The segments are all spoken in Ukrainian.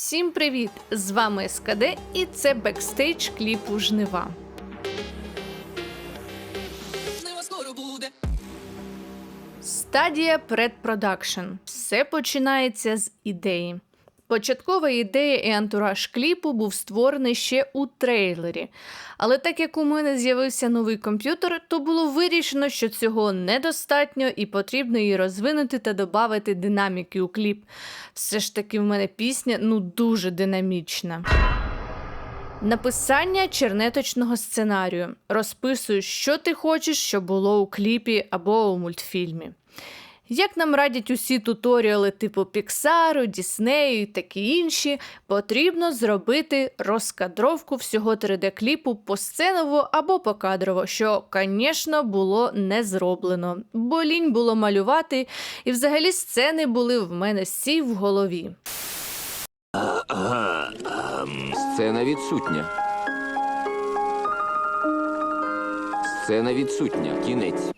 Всім привіт! З вами СКД і це бекстейдж кліпу Жнива. Стадія предпродакшн. Все починається з ідеї. Початкова ідея і антураж кліпу був створений ще у трейлері. Але так як у мене з'явився новий комп'ютер, то було вирішено, що цього недостатньо і потрібно її розвинути та додати динаміки у кліп. Все ж таки, в мене пісня ну дуже динамічна. Написання чернеточного сценарію. Розписуєш, що ти хочеш, щоб було у кліпі або у мультфільмі. Як нам радять усі туторіали типу Піксару, Діснею і такі інші, потрібно зробити розкадровку всього 3D-кліпу посценово або покадрово, що, звісно, було не зроблено, бо лінь було малювати, і взагалі сцени були в мене всі в голові. Сцена відсутня. Сцена відсутня. Кінець.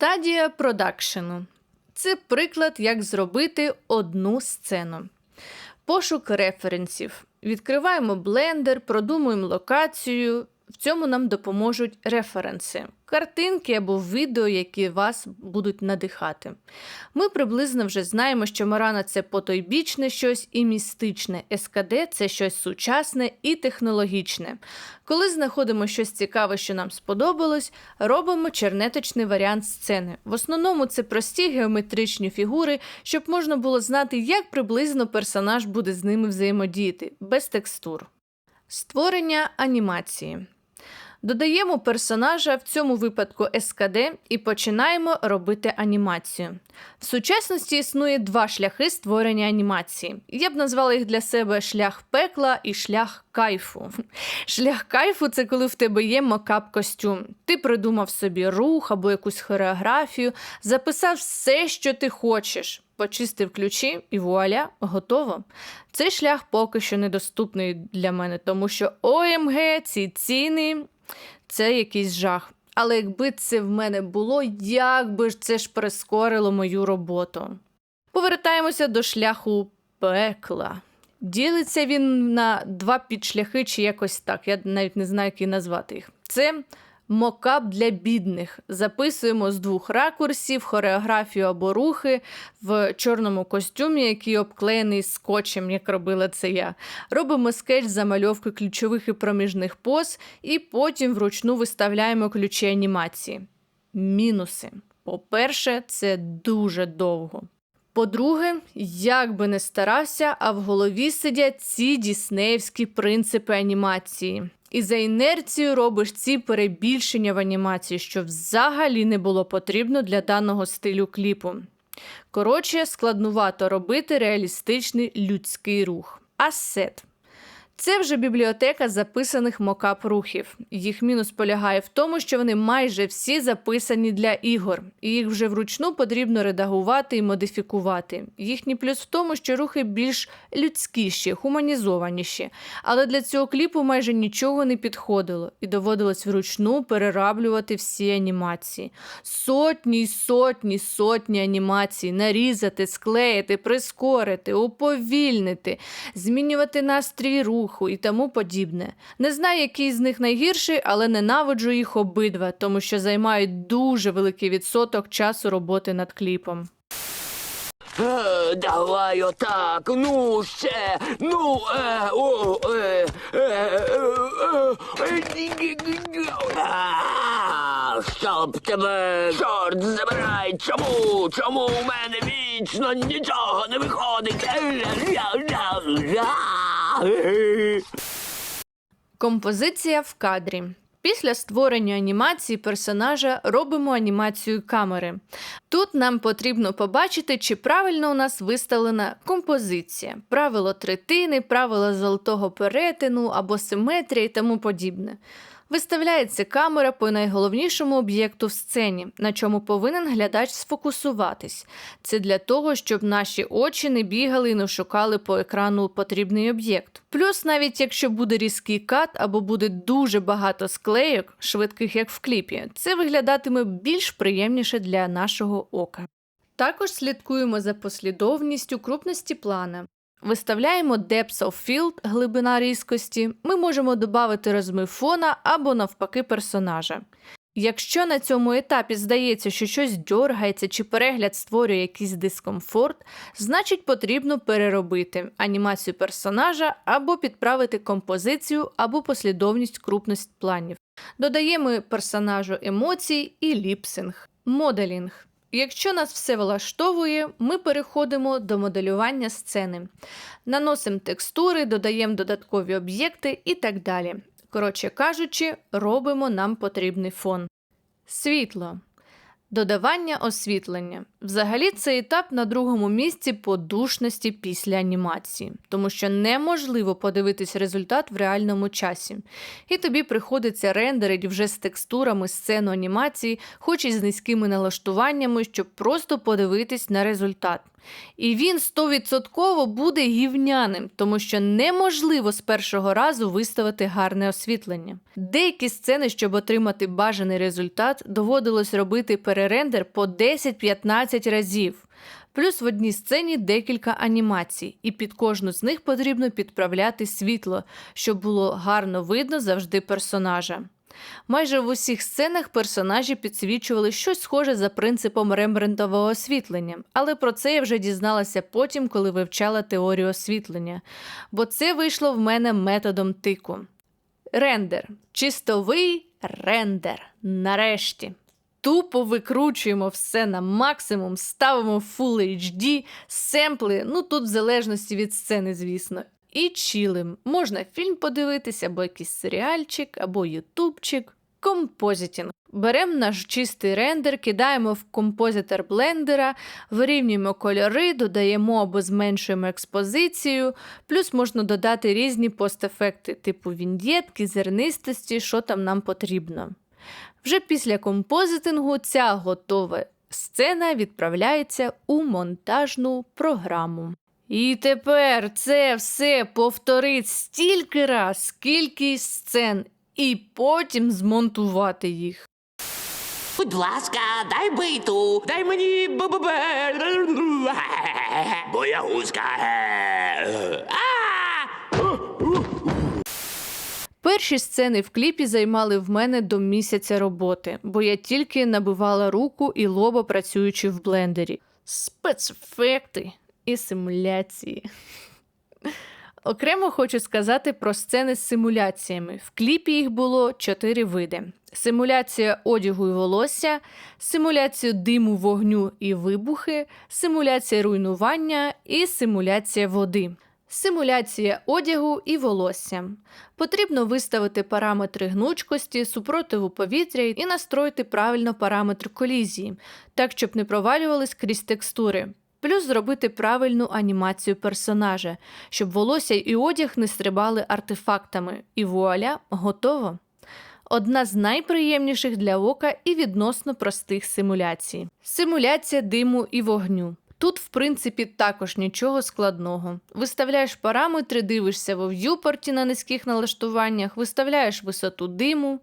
Стадія продакшену. Це приклад, як зробити одну сцену. Пошук референсів. Відкриваємо блендер, продумуємо локацію. В цьому нам допоможуть референси, картинки або відео, які вас будуть надихати. Ми приблизно вже знаємо, що Марана це потойбічне щось і містичне, СКД це щось сучасне і технологічне. Коли знаходимо щось цікаве, що нам сподобалось, робимо чернеточний варіант сцени. В основному це прості геометричні фігури, щоб можна було знати, як приблизно персонаж буде з ними взаємодіяти, без текстур. Створення анімації. Додаємо персонажа, в цьому випадку СКД, і починаємо робити анімацію. В сучасності існує два шляхи створення анімації. Я б назвала їх для себе шлях пекла і шлях кайфу. Шлях кайфу це коли в тебе є мокап костюм. Ти придумав собі рух або якусь хореографію, записав все, що ти хочеш. Почистив ключі і вуаля, готово. Цей шлях поки що недоступний для мене, тому що ОМГ, ці ціни це якийсь жах. Але якби це в мене було, як би ж це ж прискорило мою роботу. Повертаємося до шляху пекла. Ділиться він на два підшляхи чи якось так. Я навіть не знаю, як назвати їх. Це мокап для бідних. Записуємо з двох ракурсів хореографію або рухи в чорному костюмі, який обклеєний скотчем, як робила це я. Робимо скетч замальовки ключових і проміжних поз, і потім вручну виставляємо ключі анімації. Мінуси. По-перше, це дуже довго. По-друге, як би не старався, а в голові сидять ці діснеївські принципи анімації. І за інерцією робиш ці перебільшення в анімації, що взагалі не було потрібно для даного стилю кліпу. Коротше, складнувато робити реалістичний людський рух. Асет. Це вже бібліотека записаних мокап рухів. Їх мінус полягає в тому, що вони майже всі записані для ігор, і їх вже вручну потрібно редагувати і модифікувати. Їхній плюс в тому, що рухи більш людськіші, гуманізованіші. Але для цього кліпу майже нічого не підходило, і доводилось вручну перераблювати всі анімації. Сотні й сотні, сотні анімацій, нарізати, склеїти, прискорити, уповільнити, змінювати настрій руху і тому подібне. Не знаю, який з них найгірший, але ненавиджу їх обидва, тому що займають дуже великий відсоток часу роботи над кліпом. Е, давай отак. Ну ще. Ну. Е, о, е, е, е, е, а, Щоб тебе, чорт забирай, чому? Чому у мене вічно нічого не виходить? Композиція в кадрі. Після створення анімації персонажа робимо анімацію камери. Тут нам потрібно побачити, чи правильно у нас виставлена композиція, правило третини, правило золотого перетину або симетрія і тому подібне. Виставляється камера по найголовнішому об'єкту в сцені, на чому повинен глядач сфокусуватись. Це для того, щоб наші очі не бігали і не шукали по екрану потрібний об'єкт. Плюс, навіть якщо буде різкий кат або буде дуже багато склейок, швидких як в кліпі, це виглядатиме більш приємніше для нашого ока. Також слідкуємо за послідовністю крупності плана. Виставляємо Depth of Field, глибина різкості. Ми можемо додати розмив фона або навпаки персонажа. Якщо на цьому етапі здається, що щось дьоргається чи перегляд створює якийсь дискомфорт, значить потрібно переробити анімацію персонажа або підправити композицію або послідовність крупність планів. Додаємо персонажу емоцій і ліпсинг. Моделінг. Якщо нас все влаштовує, ми переходимо до моделювання сцени. Наносимо текстури, додаємо додаткові об'єкти і так далі. Коротше кажучи, робимо нам потрібний фон. Світло. Додавання освітлення. Взагалі, цей етап на другому місці по душності після анімації, тому що неможливо подивитись результат в реальному часі. І тобі приходиться рендерити вже з текстурами сцену анімації, хоч і з низькими налаштуваннями, щоб просто подивитись на результат. І він 100% буде гівняним, тому що неможливо з першого разу виставити гарне освітлення. Деякі сцени, щоб отримати бажаний результат, доводилось робити перерендер по 10-15 разів. Плюс в одній сцені декілька анімацій, і під кожну з них потрібно підправляти світло, щоб було гарно видно завжди персонажа. Майже в усіх сценах персонажі підсвічували щось схоже за принципом рембрендтового освітлення, але про це я вже дізналася потім, коли вивчала теорію освітлення, бо це вийшло в мене методом тику. Рендер. Чистовий рендер. Нарешті. Тупо викручуємо все на максимум, ставимо Full HD, семпли, ну тут в залежності від сцени, звісно. І чилим. Можна фільм подивитися, або якийсь серіальчик, або ютубчик. Композитінг. Беремо наш чистий рендер, кидаємо в композитор блендера, вирівнюємо кольори, додаємо або зменшуємо експозицію, плюс можна додати різні постефекти, типу віньєтки, зернистості, що там нам потрібно. Вже після композитингу ця готова сцена відправляється у монтажну програму. І тепер це все повторить стільки раз, скільки сцен, і потім змонтувати їх. Будь ласка, дай биту. Дай мені бабабе. Боягузка. Перші сцени в кліпі займали в мене до місяця роботи, бо я тільки набивала руку і лоба працюючи в блендері. Спецефекти і симуляції. Окремо хочу сказати про сцени з симуляціями. В кліпі їх було чотири види: симуляція одягу і волосся, симуляція диму, вогню і вибухи, симуляція руйнування і симуляція води. Симуляція одягу і волосся. Потрібно виставити параметри гнучкості, супротиву повітря і настроїти правильно параметр колізії, так щоб не провалювались крізь текстури. Плюс зробити правильну анімацію персонажа, щоб волосся і одяг не стрибали артефактами. І вуаля, готово. Одна з найприємніших для ока і відносно простих симуляцій. Симуляція диму і вогню. Тут, в принципі, також нічого складного. Виставляєш параметри, дивишся в в'юпорті на низьких налаштуваннях, виставляєш висоту диму,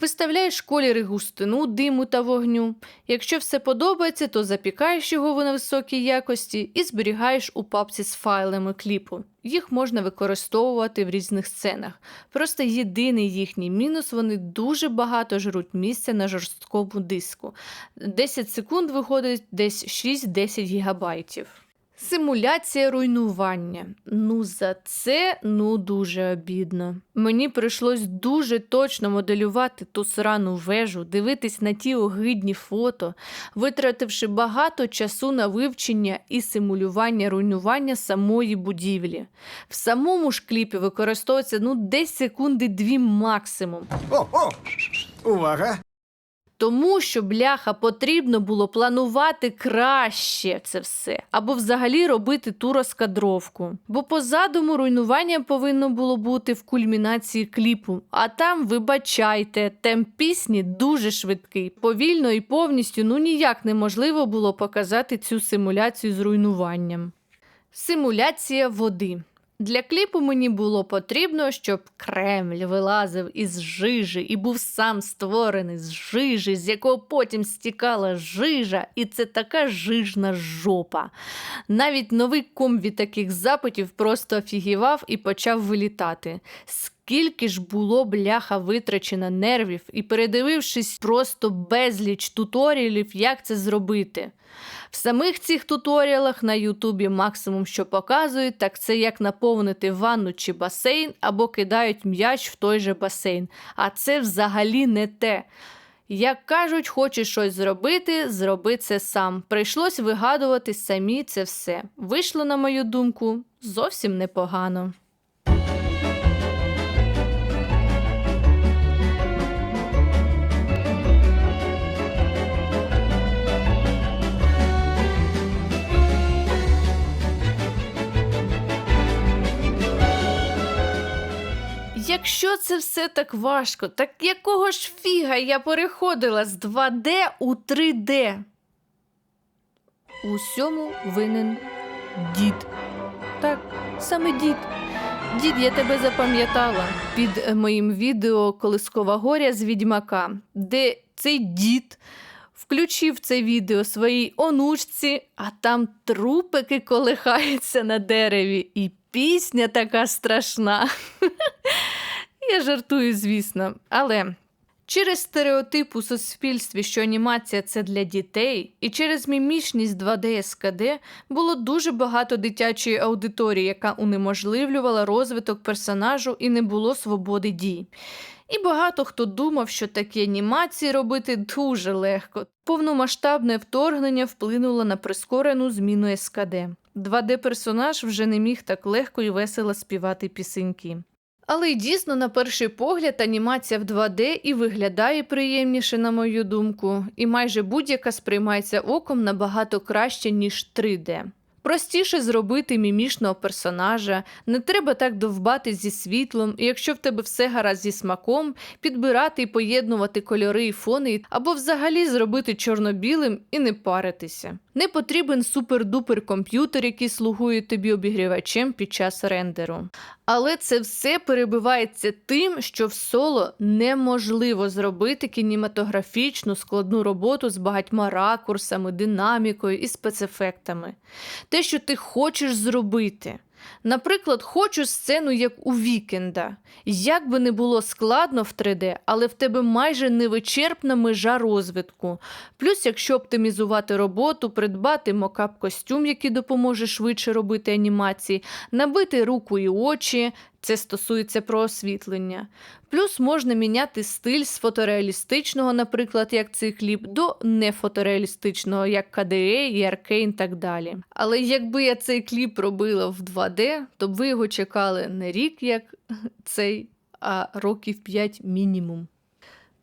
виставляєш колір і густину диму та вогню. Якщо все подобається, то запікаєш його на високій якості і зберігаєш у папці з файлами кліпу. Їх можна використовувати в різних сценах. Просто єдиний їхній мінус вони дуже багато жруть місця на жорсткому диску. 10 секунд виходить десь 6-10 гігабайтів. Симуляція руйнування. Ну за це ну дуже обідно. Мені прийшлось дуже точно моделювати ту срану вежу, дивитись на ті огидні фото, витративши багато часу на вивчення і симулювання руйнування самої будівлі. В самому ж кліпі використовується ну десь секунди дві максимум. О, о! Увага! Тому що бляха потрібно було планувати краще це все, або взагалі робити ту розкадровку. Бо по задуму руйнування повинно було бути в кульмінації кліпу. А там, вибачайте, темп пісні дуже швидкий. Повільно і повністю ну ніяк неможливо було показати цю симуляцію з руйнуванням. Симуляція води. Для кліпу мені було потрібно, щоб Кремль вилазив із жижі і був сам створений з жижі, з якого потім стікала жижа, і це така жижна жопа. Навіть новий ком від таких запитів просто офігівав і почав вилітати. Скільки ж було бляха витрачено нервів, і передивившись просто безліч туторіалів, як це зробити. В самих цих туторіалах на Ютубі максимум, що показують, так це як наповнити ванну чи басейн, або кидають м'яч в той же басейн. А це взагалі не те. Як кажуть, хочеш щось зробити, зроби це сам. Прийшлось вигадувати самі це все. Вийшло, на мою думку, зовсім непогано. Якщо це все так важко, так якого ж фіга я переходила з 2D у 3D? У всьому винен дід. Так, саме дід. Дід, я тебе запам'ятала під моїм відео Колискова горя з відьмака, де цей дід включив це відео своїй онучці, а там трупики колихаються на дереві, і пісня така страшна. Я жартую, звісно, але через стереотип у суспільстві, що анімація це для дітей, і через мімічність 2D СКД було дуже багато дитячої аудиторії, яка унеможливлювала розвиток персонажу і не було свободи дій. І багато хто думав, що такі анімації робити дуже легко. Повномасштабне вторгнення вплинуло на прискорену зміну СКД. 2D-персонаж вже не міг так легко і весело співати пісеньки. Але й дійсно, на перший погляд, анімація в 2D і виглядає приємніше, на мою думку, і майже будь-яка сприймається оком набагато краще, ніж 3D. Простіше зробити мімішного персонажа, не треба так довбати зі світлом, і якщо в тебе все гаразд зі смаком, підбирати і поєднувати кольори і фони, або взагалі зробити чорно-білим і не паритися. Не потрібен супер-дупер комп'ютер, який слугує тобі обігрівачем під час рендеру. Але це все перебивається тим, що в соло неможливо зробити кінематографічну складну роботу з багатьма ракурсами, динамікою і спецефектами. Те, що ти хочеш зробити. Наприклад, хочу сцену як у вікенда. Як би не було складно в 3D, але в тебе майже невичерпна межа розвитку. Плюс, якщо оптимізувати роботу, придбати мокап костюм, який допоможе швидше робити анімації, набити руку і очі. Це стосується про освітлення. Плюс можна міняти стиль з фотореалістичного, наприклад, як цей кліп, до нефотореалістичного, як KDE і Arcane так далі. Але якби я цей кліп робила в 2D, то б ви його чекали не рік, як цей, а років 5 мінімум.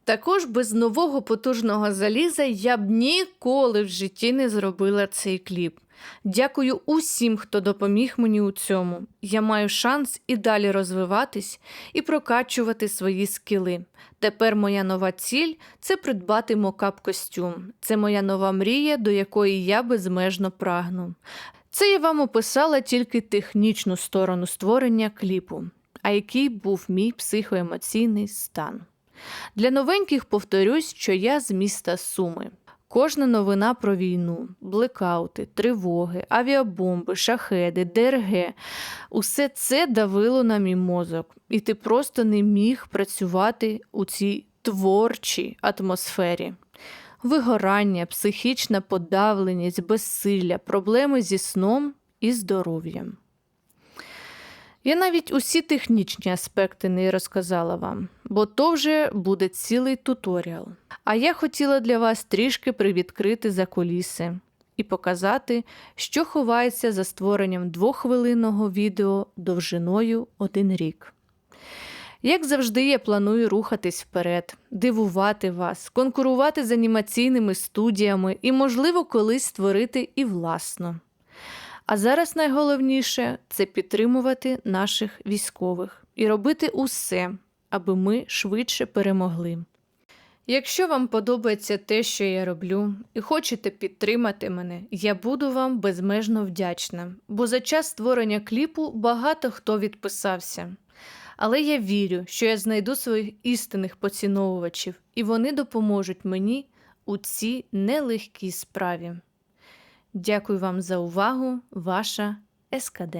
Також без нового потужного заліза я б ніколи в житті не зробила цей кліп. Дякую усім, хто допоміг мені у цьому. Я маю шанс і далі розвиватись і прокачувати свої скіли. Тепер моя нова ціль це придбати мокап костюм. Це моя нова мрія, до якої я безмежно прагну. Це я вам описала тільки технічну сторону створення кліпу, а який був мій психоемоційний стан. Для новеньких повторюсь, що я з міста Суми. Кожна новина про війну, блекаути, тривоги, авіабомби, шахеди, ДРГ усе це давило на мій мозок, і ти просто не міг працювати у цій творчій атмосфері. Вигорання, психічна подавленість, безсилля, проблеми зі сном і здоров'ям. Я навіть усі технічні аспекти не розказала вам, бо то вже буде цілий туторіал. А я хотіла для вас трішки привідкрити закуліси і показати, що ховається за створенням двоххвилинного відео довжиною один рік. Як завжди, я планую рухатись вперед, дивувати вас, конкурувати з анімаційними студіями і, можливо, колись створити і власну. А зараз найголовніше це підтримувати наших військових і робити усе, аби ми швидше перемогли. Якщо вам подобається те, що я роблю, і хочете підтримати мене, я буду вам безмежно вдячна, бо за час створення кліпу багато хто відписався. Але я вірю, що я знайду своїх істинних поціновувачів, і вони допоможуть мені у цій нелегкій справі. Дякую вам за увагу, ваша СКД.